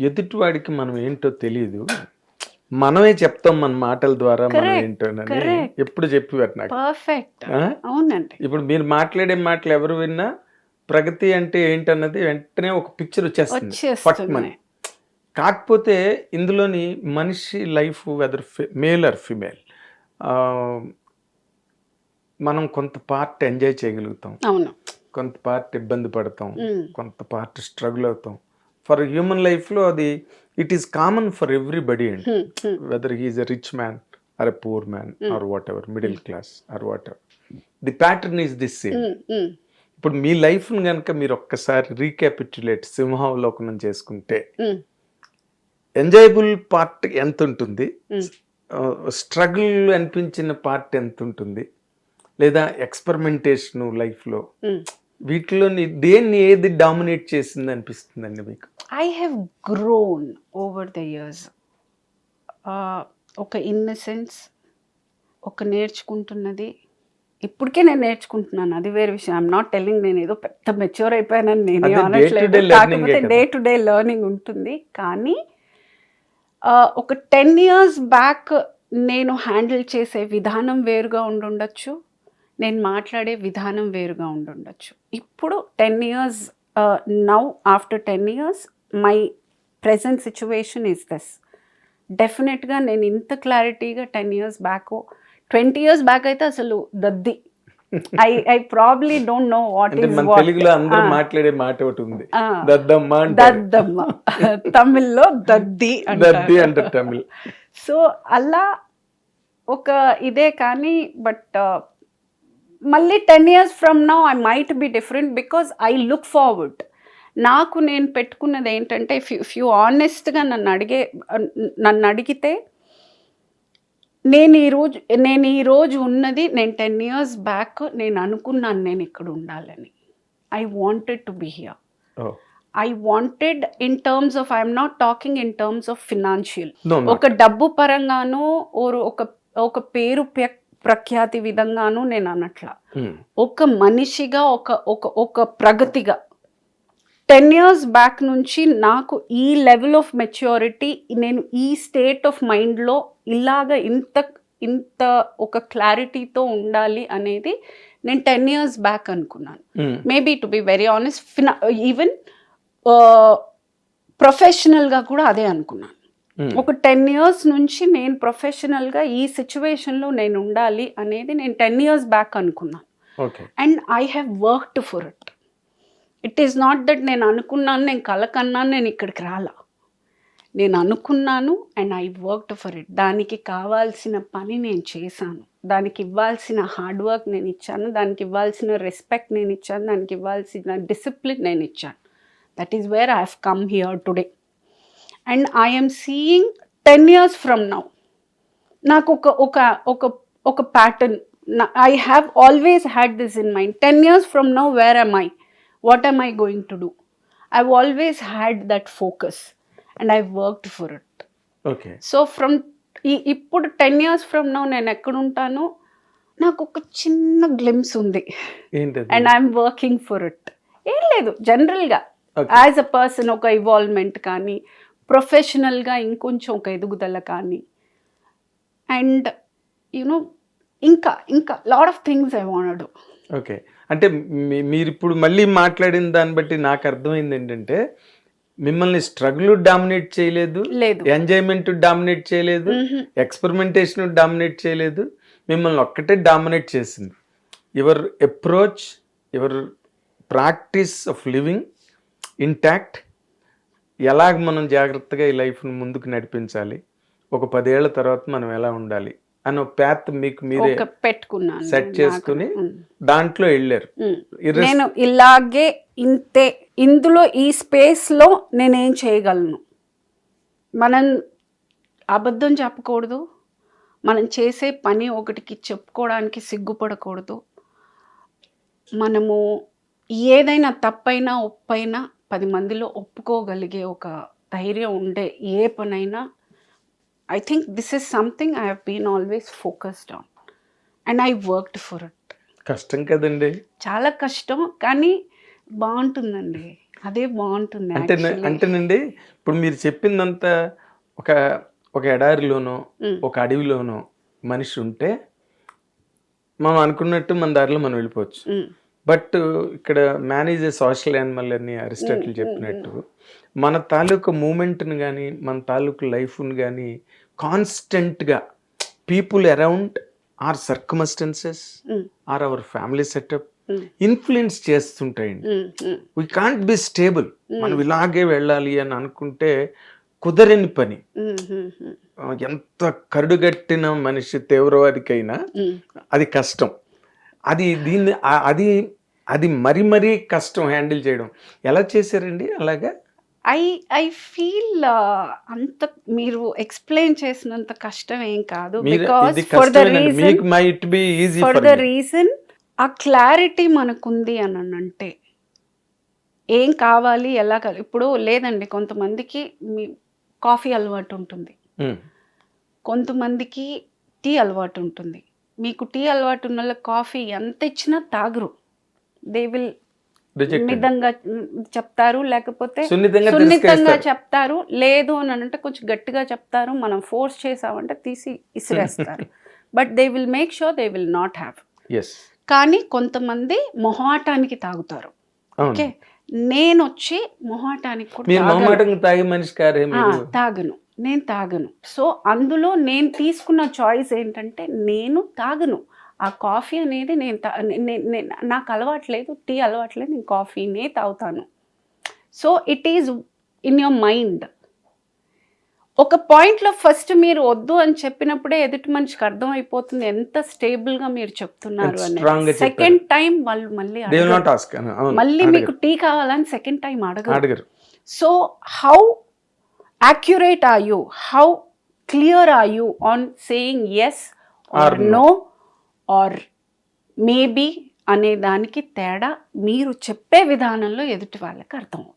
ఎదుటివాడికి మనం ఏంటో తెలియదు మనమే చెప్తాం మన మాటల ద్వారా మనం ఏంటోనని correct. ఎప్పుడు చెప్పేవారు నాకు. పర్ఫెక్ట్? అవునండి. ఇప్పుడు మీరు మాట్లాడే మాటలు ఎవరు విన్నా ప్రగతి అంటే ఏంటన్నది వెంటనే ఒక పిక్చర్ వచ్చేస్తుంది. వచ్చేస్తున్నాయి కాకపోతే ఇందులోని మనిషి life whether male or female మనం కొంత పార్ట్ ఎంజాయ్ చేయగలుగుతాం. అవును. కొంత పార్ట్ ఇబ్బంది పడతాం. కొంత పార్ట్ స్ట్రగుల్ అవుతాం. ఫర్ హ్యూమన్ లైఫ్లో అది it is common for everybody అండి. Whether he is a rich man or a poor man or whatever middle class or whatever the pattern is this same. ఇప్పుడు మీ లైఫ్ని కనుక మీరు ఒక్కసారి రీక్యాపిట్యులేట్ సింహావలోకనం చేసుకుంటే ఉమ్, ఎంజాయబుల్ పార్ట్ ఎంత ఉంటుంది? ఉమ్. స్ట్రగుల్ అనిపించిన పార్ట్ ఎంత ఉంటుంది? లేదా ఎక్స్పెరిమెంటేషన్ లైఫ్లో ఉమ్. వీటిలో దేన్ని ఏది డామినేట్ చేసింది అనిపిస్తుందండి మీకు? I have grown over the years ఒక ఇన్నసెన్స్ ఒక నేర్చుకుంటున్నది. ఇప్పటికే నేను నేర్చుకుంటున్నాను. అది వేరే విషయం. ఐఎమ్ నాట్ టెల్లింగ్ నేను ఏదో పెద్ద మెచ్యూర్ అయిపోయానని నేను అనట్లేదు కాకపోతే. డే టు డే లెర్నింగ్ ఉంటుంది. కానీ ఒక టెన్ ఇయర్స్ బ్యాక్ నేను హ్యాండిల్ చేసే విధానం వేరుగా ఉండుండొచ్చు. నేను మాట్లాడే విధానం వేరుగా ఉండుండొచ్చు. ఇప్పుడు ten years now after ten years my present situation is thus డెఫినెట్గా నేను ఇంత క్లారిటీగా ten years back twenty years back అయితే అసలు దద్ది. I I probably don't know what is తెలుగులో అందరూ మాట్లాడే మాట ఒకటి ఉంది. దద్దమ్మ దద్దమ్మ. తమిళ్ళో దద్ది దద్ది అంటారు తమిళ్. సో అలా ఒక ఇదే కానీ బట్ మళ్ళీ ten years from now I might be different because I look forward నాకు నేను పెట్టుకున్నది ఏంటంటే ఇఫ్ ఇఫ్ యూ ఆనెస్ట్గా నన్ను అడిగే నన్ను అడిగితే నేను ఈరోజు నేను ఈరోజు ఉన్నది నేను టెన్ ఇయర్స్ బ్యాక్ నేను అనుకున్నాను నేను ఇక్కడ ఉండాలని. I wanted to be here oh. I wanted in terms of I'm not talking in terms of financial ఒక డబ్బు పరంగాను ఓర్ ఒక ఒక పేరు ప్రఖ్యాతి విధంగాను నేను అనట్లా. ఒక మనిషిగా ఒక ఒక ఒక ప్రగతిగా. టెన్ ఇయర్స్ బ్యాక్ నుంచి నాకు ఈ లెవెల్ ఆఫ్ మెచ్యూరిటీ నేను ఈ స్టేట్ ఆఫ్ మైండ్లో ఇలాగ ఇంత ఇంత ఒక క్లారిటీతో ఉండాలి అనేది నేను టెన్ ఇయర్స్ బ్యాక్ అనుకున్నాను. Maybe to be very honest ఫినా even ప్రొఫెషనల్గా కూడా అదే అనుకున్నాను. ఒక టెన్ ఇయర్స్ నుంచి నేను ప్రొఫెషనల్గా ఈ సిచ్యువేషన్లో నేను ఉండాలి అనేది నేను టెన్ ఇయర్స్ బ్యాక్ అనుకున్నాను and I have worked for it. It is not that నేను అనుకున్నాను నేను కలకన్నాను నేను ఇక్కడికి రాలా. నేను అనుకున్నాను and I worked for it. దానికి కావాల్సిన పని నేను చేశాను. దానికి ఇవ్వాల్సిన హార్డ్ వర్క్ నేను ఇచ్చాను. దానికి ఇవ్వాల్సిన రెస్పెక్ట్ నేను ఇచ్చాను. దానికి ఇవ్వాల్సిన డిసిప్లిన్ నేను ఇచ్చాను. That is where I have come here today and I'm seeing ten years from now. నాకు ఒక ఒక ఒక ఒక pattern I have always had this in mind. Ten years from now where am I? What am I going to do? I always had that focus and I worked for it. Okay. So from ఈ ఇప్పుడు ten years from now నేను ఎక్కడుంటానో నాకు ఒక చిన్న glimpse ఉంది. And I'm working for it. ఏం లేదు జనరల్గా. యాజ్ అ పర్సన్ ఒక ఇవాల్వ్మెంట్ కానీ ప్రొఫెషనల్గా ఇంకొంచెం ఒక ఎదుగుదల కానీ. అండ్ యునో ఇంకా ఇంకా lot of things I want okay. అంటే మీరు ఇప్పుడు మళ్ళీ మాట్లాడిన దాన్ని బట్టి నాకు అర్థమైంది ఏంటంటే మిమ్మల్ని స్ట్రగుల్ డామినేట్ చేయలేదు లేదు. ఎంజాయ్మెంట్ డామినేట్ చేయలేదు ఎక్స్పెరిమెంటేషన్ డామినేట్ చేయలేదు మిమ్మల్ని ఒక్కటే డామినేట్ చేసింది. Your approach your practice of living intact ఎలాగ మనం జాగ్రత్తగా ఈ లైఫ్ను ముందుకు నడిపించాలి? ఒక పదేళ్ళ తర్వాత మనం ఎలా ఉండాలి? అని ప్యాత్ మీకు మీరే పెట్టుకున్నాను సెట్. చేసుకుని. దాంట్లో వెళ్ళారు. నేను ఇలాగే ఇంతే ఇందులో ఈ స్పేస్లో నేనేం చేయగలను? మనం అబద్ధం చెప్పకూడదు. మనం చేసే పని ఒకటికి చెప్పుకోవడానికి సిగ్గుపడకూడదు. మనము ఏదైనా తప్పైనా ఒప్పైనా పది మందిలో ఒప్పుకోగలిగే ఒక ధైర్యం ఉండే ఏ పనైనా I think this is something I have been always focused on and I worked for it కష్టం కదండి చాలా కష్టం కానీ బాగుంటుందండి అదే బాగుంటుంది అంటే. అంటేనండి ఇప్పుడు మీరు చెప్పిందంతా ఒక ఒక ఎడారిలోనో. ఒక అడవిలోనో మనిషి ఉంటే మనం అనుకున్నట్టు మన దారిలో మనం వెళ్ళిపోవచ్చు. బట్ ఇక్కడ మేనేజ్ సోషల్ యానిమల్ అని అరిస్టాటిల్ చెప్పినట్టు మన తాలూకు మూమెంట్ని కానీ మన తాలూకు లైఫ్ని కానీ కాన్స్టెంట్గా people around or circumstances. Or our family setup. Influence చేస్తుంటాయండి. We can't be stable మనం ఇలాగే వెళ్ళాలి అని అనుకుంటే కుదరని పని ఎంత కరుడుగట్టిన మనిషి తీవ్రవాదికైనా. అది కష్టం అది దీన్ని అది అది మరి మరీ కష్టం హ్యాండిల్ చేయడం. ఎలా చేశారండి అలాగా? ఐ ఐ ఫీల్ అంత మీరు ఎక్స్ప్లెయిన్ చేసినంత కష్టం ఏం కాదు. Because for the reason for for the reason ఆ క్లారిటీ మనకుంది అని అంటే ఏం కావాలి ఎలా కావాలి? ఇప్పుడు లేదండి కొంతమందికి మీ కాఫీ అలవాటు ఉంటుంది. కొంతమందికి టీ అలవాటు ఉంటుంది. మీకు టీ అలవాటు ఉన్న వాళ్ళకి కాఫీ ఎంత ఇచ్చినా తాగరు. దే విల్ మితంగా చెప్తారు లేకపోతే సున్నితంగా. చెప్తారు. లేదు అని అంటే కొంచెం గట్టిగా చెప్తారు మనం ఫోర్స్ చేసామంటే తీసి ఇసిరేస్తారు. But they will make sure they will not have కానీ కొంతమంది మొహాటానికి తాగుతారు. ఓకే నేను వచ్చి మొహాటానికి తాగను. నేను తాగను. సో అందులో నేను తీసుకున్న చాయిస్ ఏంటంటే నేను తాగను. ఆ కాఫీ అనేది నేను తా- నాకు అలవాట్లేదు టీ అలవాట్లేదు నేను కాఫీనే తాగుతాను. So it is in your mind ఒక పాయింట్లో ఫస్ట్ మీరు వద్దు అని చెప్పినప్పుడే ఎదుటి మనిషికి అర్థం అయిపోతుంది ఎంత స్టేబుల్గా మీరు చెప్తున్నారు అని. సెకండ్ టైం వాళ్ళు మళ్ళీ మళ్ళీ. మీకు టీ కావాలని సెకండ్ టైం అడగరు. So, how accurate are you? How clear are you on saying yes or, Or no. no or maybe అనే దానికి తేడా మీరు చెప్పే విధానంలో ఎదుటి వాళ్ళకి అర్థమవుతుంది